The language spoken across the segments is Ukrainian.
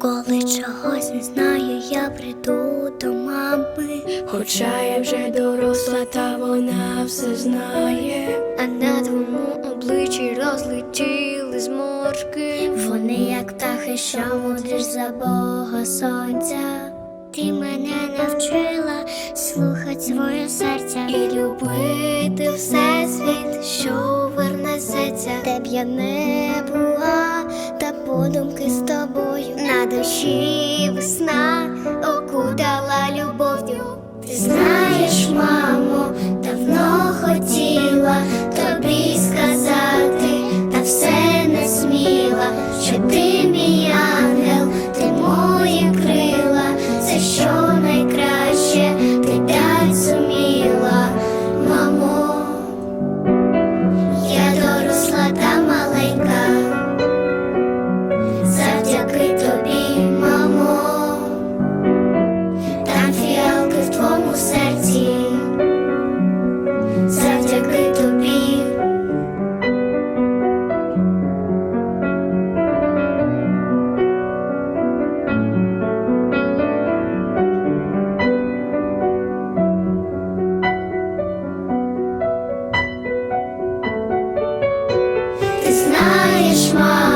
Коли чогось не знаю, я прийду до мами, Хоча я вже доросла, та вона все знає. а на твоєму обличчі розлетіли зморшки. Вони, як птахи, що мудриш за Бога сонця. Ти мене навчила слухати своє серця і любити всесвіт, що вернесеться, де б я не була, на весна окутала любов'ю. Ти знаєш, мамо, давно хотіла тобі сказати, та все не сміла, що ти мій серці, завдяки тобі. Ти знаєш, мамо,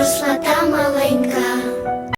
Я та маленька.